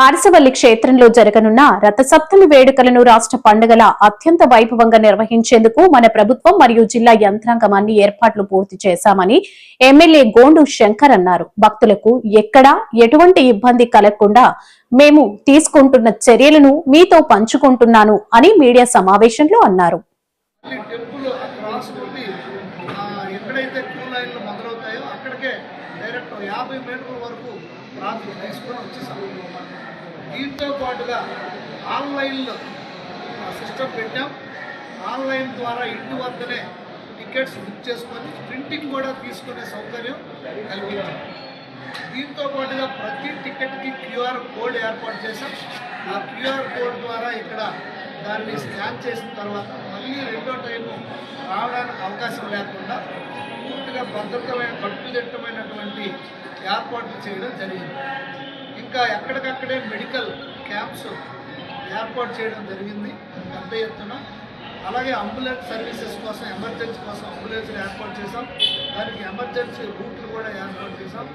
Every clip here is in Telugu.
అరసవల్లి క్షేత్రంలో జరగనున్న రథసప్తమి వేడుకలను రాష్ట్ర పండుగల అత్యంత వైభవంగా నిర్వహించేందుకు మన ప్రభుత్వం మరియు జిల్లా యంత్రాంగం అన్ని ఏర్పాట్లు పూర్తి చేశామని ఎమ్మెల్యే గోండు శంకర్ అన్నారు. భక్తులకు ఎక్కడా ఎటువంటి ఇబ్బంది కలగకుండా మేము తీసుకుంటున్న చర్యలను మీతో పంచుకుంటున్నాను అని మీడియా సమావేశంలో అన్నారు ఈ టెంపుల్ క్రాస్ నుండి ఆ, ఎక్కడైతే క్యూ లైన్లు మొదలవుతాయో అక్కడికే డైరెక్ట్ యాభై మీటర్ల వరకు రాత్రి తీసుకొని వచ్చేసాం దీంతో పాటుగా ఆన్లైన్లో సిస్టమ్ పెట్టాం. ఆన్లైన్ ద్వారా ఇంటి వద్దనే టికెట్స్ బుక్ చేసుకొని ప్రింటింగ్ కూడా తీసుకునే సౌకర్యం కల్పించాం. దీంతో పాటుగా ప్రతి టికెట్కి క్యూఆర్ కోడ్ ఏర్పాటు చేశాం. ఆ క్యూఆర్ కోడ్ ద్వారా ఇక్కడ దాన్ని స్కాన్ చేసిన తర్వాత మళ్ళీ రెండో టైము రావడానికి అవకాశం లేకుండా పూర్తిగా భద్రతమైన కట్టుదిట్టమైనటువంటి ఏర్పాట్లు చేయడం జరిగింది. ఇంకా ఎక్కడికక్కడే మెడికల్ క్యాంప్స్ ఏర్పాటు చేయడం జరిగింది. పెద్ద ఎత్తున. అలాగే అంబులెన్స్ సర్వీసెస్ కోసం ఎమర్జెన్సీ కోసం అంబులెన్స్లు ఏర్పాటు చేశాం. దానికి ఎమర్జెన్సీ రూట్లు కూడా ఏర్పాటు చేశాం.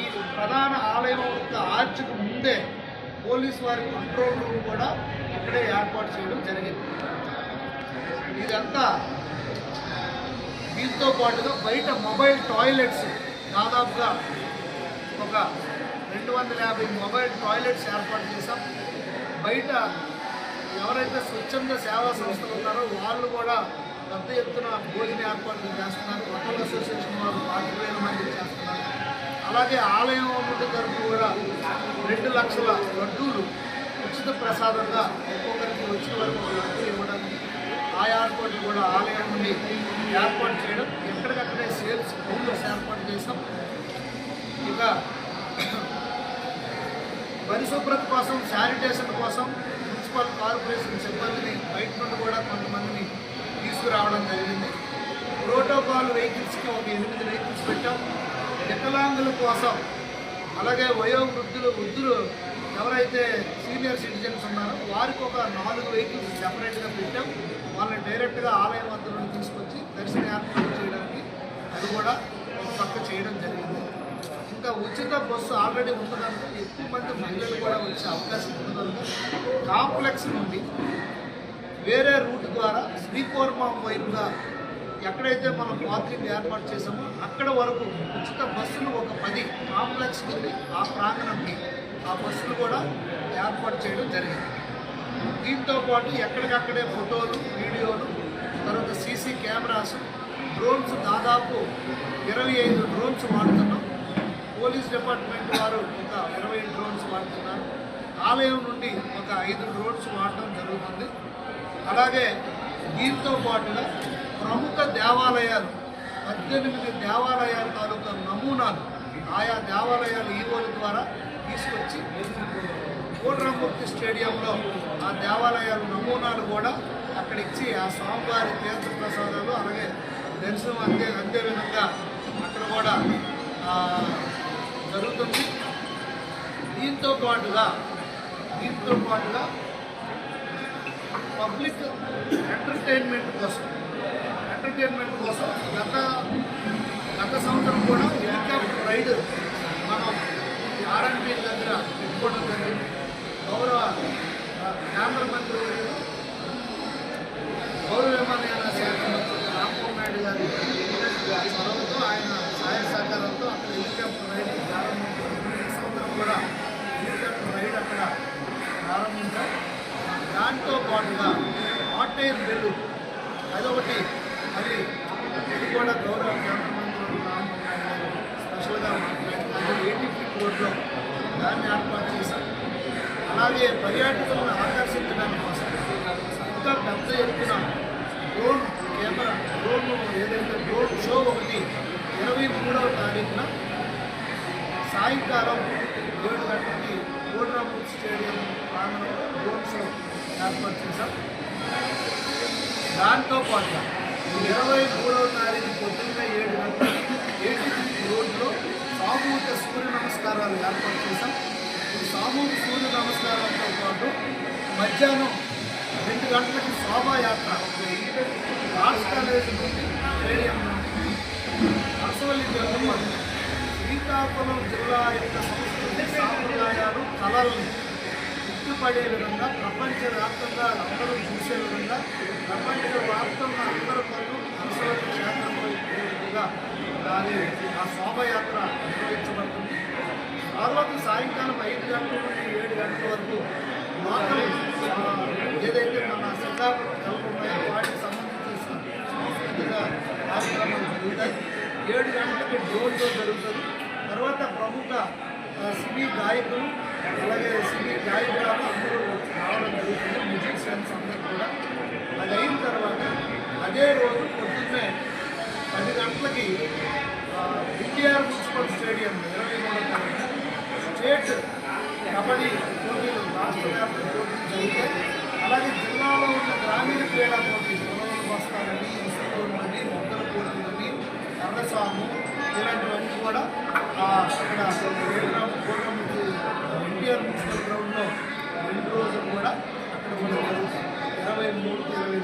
ఈ ప్రధాన ఆలయం యొక్క ఆర్చ్కు ముందే పోలీస్ వారి కంట్రోల్ రూమ్ కూడా ఇక్కడే ఏర్పాటు చేయడం జరిగింది. ఇదంతా దీంతో పాటుగా బయట మొబైల్ టాయిలెట్స్ దాదాపుగా ఒక రెండు వందల యాభై మొబైల్ టాయిలెట్స్ ఏర్పాటు చేశాం. బయట ఎవరైతే స్వచ్ఛంద సేవా సంస్థలు ఉన్నారో వాళ్ళు కూడా పెద్ద ఎత్తున భోజన ఏర్పాట్లు చేస్తున్నారు. హోటల్ అసోసియేషన్ వాళ్ళు పాతిక వేల మంది చేస్తున్నారు. అలాగే ఆలయం ముందు తరఫు కూడా రెండు లక్షల లడ్డూలు ఉచిత ప్రసాదంగా ఒక్కొక్కరికి వచ్చిన వరకు లడ్డూలు ఇవ్వడం ఆ ఏర్పాట్లు కూడా ఆలయం నుండి ఏర్పాటు చేయడం ఎక్కడికక్కడే సేల్స్ కౌంటర్స్ ఏర్పాటు చేసాం ఇక పరిశుభ్రత కోసం శానిటేషన్ కోసం మున్సిపల్ కార్పొరేషన్ సిబ్బందిని బయట నుండి కూడా కొంతమందిని తీసుకురావడం జరిగింది. ప్రోటోకాల్ వెహికల్స్కి ఒక ఎనిమిది వెహికల్స్ పెట్టాం. వికలాంగుల కోసం అలాగే వయోవృద్ధులు వృద్ధులు ఎవరైతే సీనియర్ సిటిజన్స్ ఉన్నారో వారికి ఒక నాలుగు వెహికల్స్ సెపరేట్గా పెట్టాం. వాళ్ళని డైరెక్ట్గా ఆలయం వద్ద నుండి తీసుకొచ్చి దర్శన ఏర్పాటు చేయడానికి అది కూడా ఒక పక్క చేయడం జరిగింది. ఇంకా ఉచిత బస్సు ఆల్రెడీ ఉంటుందంటే ఎక్కువ మంది మహిళలు కూడా వచ్చే అవకాశం ఉంది కాంప్లెక్స్ నుండి వేరే రూట్ ద్వారా శ్రీకోర్మం వైపుగా ఎక్కడైతే మనం పార్కింగ్ ఏర్పాటు చేసామో అక్కడ వరకు ఉచిత బస్సులు ఒక పది కాంప్లెక్స్ నుండి ఆ ప్రాంగణంకి ఆ బస్సులు కూడా ఏర్పాటు చేయడం జరిగింది. దీంతో పాటు ఎక్కడికక్కడే ఫోటోలు వీడియోలు తర్వాత సీసీ కెమెరాస్ డ్రోన్స్ దాదాపు ఇరవై ఐదు డ్రోన్స్ వాడుతున్నాం. పోలీస్ డిపార్ట్మెంట్ వారు ఒక ఇరవై డ్రోన్స్ వాడుతున్నారు. ఆలయం నుండి ఒక ఐదు డ్రోన్స్ వాడటం జరుగుతుంది. అలాగే దీంతో పాటుగా ప్రముఖ దేవాలయాలు పద్దెనిమిది దేవాలయాల తాలూకా నమూనాలు ఆయా దేవాలయాల ఈవోల ద్వారా తీసుకొచ్చి కోట్రామూర్తి స్టేడియంలో ఆ దేవాలయాల నమూనాలు కూడా అక్కడ ఇచ్చి ఆ స్వామివారి తీర్థ ప్రసాదాలు అలాగే దర్శనం అందే అందే విధంగా అక్కడ కూడా జరుగుతుంది. దీంతో పాటుగా దీంతో పాటుగా పబ్లిక్ ఎంటర్టైన్మెంట్ కోసం ఎంటర్టైన్మెంట్ కోసం గత గత సంవత్సరం కూడా హెలికాప్టర్ రైడ్ మనం ఆర్ఎన్పి దగ్గర పెట్టుకోవడం జరిగింది. గౌరవ కేంద్ర మంత్రి దాంతో పాటుగా ఆటైర్ బిల్లు అదొకటి. అది ఇది కూడా గౌరవ కేంద్ర మంత్రులు స్పెషల్గా మాట్లాడి ఎయిటీ ఫీట్ రోడ్లో దాన్ని ఏర్పాటు చేశారు. అలాగే పర్యాటకులను ఆకర్షించడానికి కోసం ఇంకా పెద్ద ఎత్తున డ్రోన్ కెమెరా డ్రోన్ ఏదైతే డ్రోన్ షో ఒకటి ఇరవై మూడవ తారీఖున సాయంకాలం ఏడు గంటలకి ఏర్పాటు చేశాం దాంతోపాటు ఇరవై మూడవ తారీఖు పొద్దున్న ఏడు గంటలకి ఏటీపీ రోడ్లో సామూహిక సూర్య నమస్కారాలు ఏర్పాటు చేశాం. ఈ సామూహిక సూర్య నమస్కారాలతో పాటు మధ్యాహ్నం రెండు గంటలకి శోభాయాత్ర ఆర్ట్స్ కాలేజ్ నుండి స్టేడియం నుండి శ్రీకాకుళం జిల్లా యొక్క సంస్కృతి సాంప్రదాయాలు కళల్ని పట్టుపడే విధంగా ప్రపంచవ్యాప్తంగా అందరూ చూసే విధంగా ప్రపంచవ్యాప్తంగా అందరూ పనులు హంసవతి క్షేత్రంలో విధంగా దాని ఆ శోభయాత్ర నిర్వహించబడుతుంది. తర్వాత సాయంకాలం ఐదు గంటల నుండి ఏడు గంటల వరకు లోకల్ ఏదైతే మన శ్రద్ధాపురం కళలు వాటికి సంబంధించిన సాంస్కృతిక కార్యక్రమాలు జరుగుతాయి. ఏడు గంటలకి డోర్ డోర్ జరుగుతుంది. తర్వాత ప్రముఖ సినీ గాయకులు అలాగే సినీ గాయకురాలు అందరూ రావడం జరుగుతుంది. మ్యూజిషియన్స్ అందరూ కూడా. అది అయిన తర్వాత అదే రోజు పొద్దున్నే పది గంటలకి ఎన్టీఆర్ మున్సిపల్ స్టేడియం ఇరవై మూడో తారీఖు స్టేట్ కబడ్డీ పోటీలు రాష్ట్ర వ్యాప్త పోటీలు జరుగుతాయి అలాగే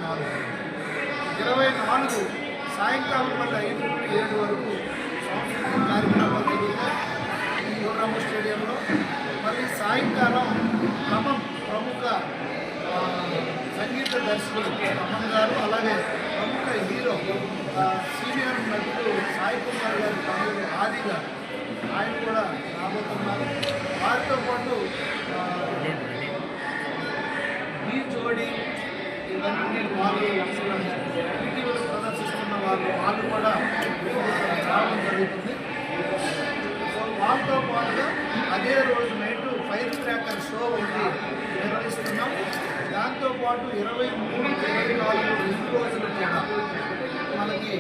నాలుగు ఇరవై నాలుగు సాయంకాలం మళ్ళీ ఐదు నుండి ఏడు వరకు సాంస్కృతిక కార్యక్రమాలు జరుగుతాయి. ఈ యువరామ స్టేడియంలో మరి సాయంకాలం క్రమం ప్రముఖ సంగీత దర్శకులు ఖమ్మం గారు అలాగే ప్రముఖ హీరో సీనియర్ నటుడు సాయి కుమార్ గారు తమ్ముడు ఆది గారు. ఆయన కూడా రాబోతున్నారు. వారితో పాటు ఈ జోడి ఇవన్నీ వాళ్ళు ఇటీవల ప్రదర్శిస్తున్న వాళ్ళు వాళ్ళు కూడా. రావడం జరుగుతుంది సో వాళ్ళతో పాటుగా అదే రోజు నైట్ ఫైర్ క్రాకర్ షో ఒకటి నిర్వహిస్తున్నాం దాంతోపాటు ఇరవై మూడు ఇరవై నాలుగు రెండు రోజులు కూడా. మనకి